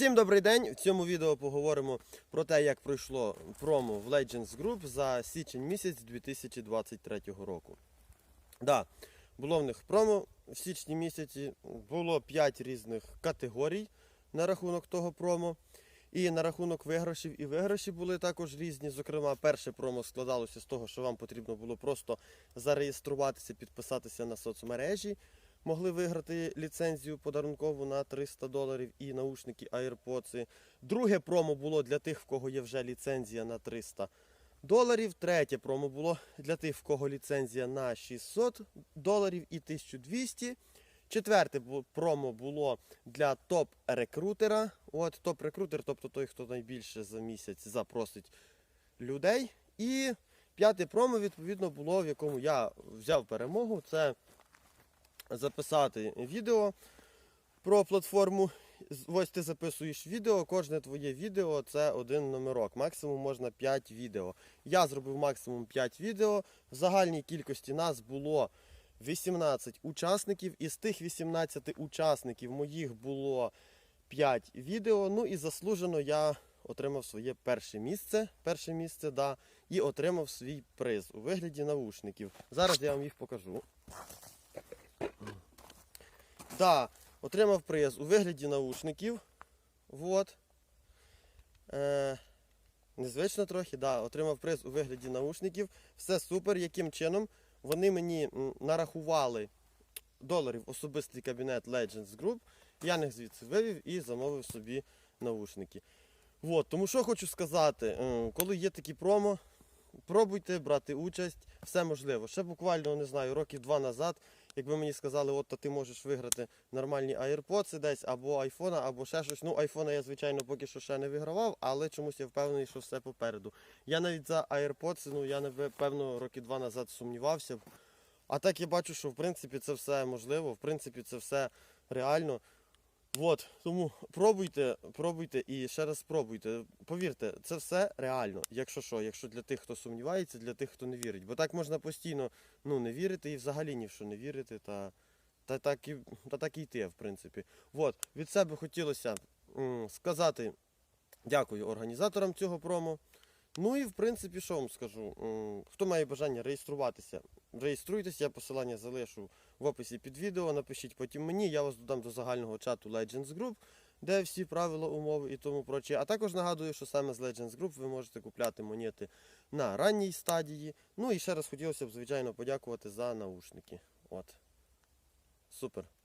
Всім добрий день! В цьому відео поговоримо про те, як пройшло промо в Legends Group за січень місяць 2023 року. Да, було в них промо в січні місяці, було 5 різних категорій на рахунок того промо. І на рахунок виграшів і виграші були також різні. Зокрема, перше промо складалося з того, що вам потрібно було просто зареєструватися, підписатися на соцмережі. Могли виграти ліцензію подарункову на 300 доларів і наушники AirPods. Друге промо було для тих, в кого є вже ліцензія на 300 доларів. Третє промо було для тих, в кого ліцензія на 600 доларів і 1200. Четверте промо було для топ-рекрутера. От топ-рекрутер, тобто той, хто найбільше за місяць запросить людей. І п'яте промо, відповідно, було, в якому я взяв перемогу. Це записати відео про платформу. Ось ти записуєш відео, кожне твоє відео це один номерок. Максимум можна 5 відео. Я зробив максимум 5 відео. В загальній кількості нас було 18 учасників. Із тих 18 учасників моїх було 5 відео. Ну і заслужено я отримав своє перше місце. Перше місце, да, і отримав свій приз у вигляді наушників. Зараз я вам їх покажу. Да, отримав приз у вигляді наушників. Вот. Е, незвично трохи, да, отримав приз у вигляді наушників. Все супер. Яким чином вони мені нарахували доларів особистий кабінет Legends Group. Я них звідси вивів і замовив собі наушники. Вот, тому що хочу сказати, коли є такі промо, пробуйте брати участь, все можливо. Ще буквально, не знаю, років два назад, якби мені сказали, от то ти можеш виграти нормальні AirPods десь, або айфона, або ще щось. Ну, айфона я, звичайно, поки що ще не вигравав, але чомусь я впевнений, що все попереду. Я навіть за AirPods, ну я напевно роки два назад сумнівався. А так я бачу, що в принципі це все можливо, в принципі, це все реально. От, тому пробуйте, пробуйте і ще раз спробуйте. Повірте, це все реально. Якщо що, якщо для тих, хто сумнівається, для тих, хто не вірить. Бо так можна постійно ну, не вірити і взагалі ні в що не вірити, та, та, так, і, та так і йти, в принципі. От, від себе хотілося м, сказати дякую організаторам цього промо. Ну і в принципі, що вам скажу? М, Хто має бажання реєструватися, реєструйтесь, я посилання залишу в описі під відео. Напишіть потім мені, я вас додам до загального чату Legends Group, де всі правила, умови і тому прочі. А також нагадую, що саме з Legends Group ви можете купляти монети на ранній стадії. Ну і ще раз хотілося б, звичайно, подякувати за наушники. От. Супер.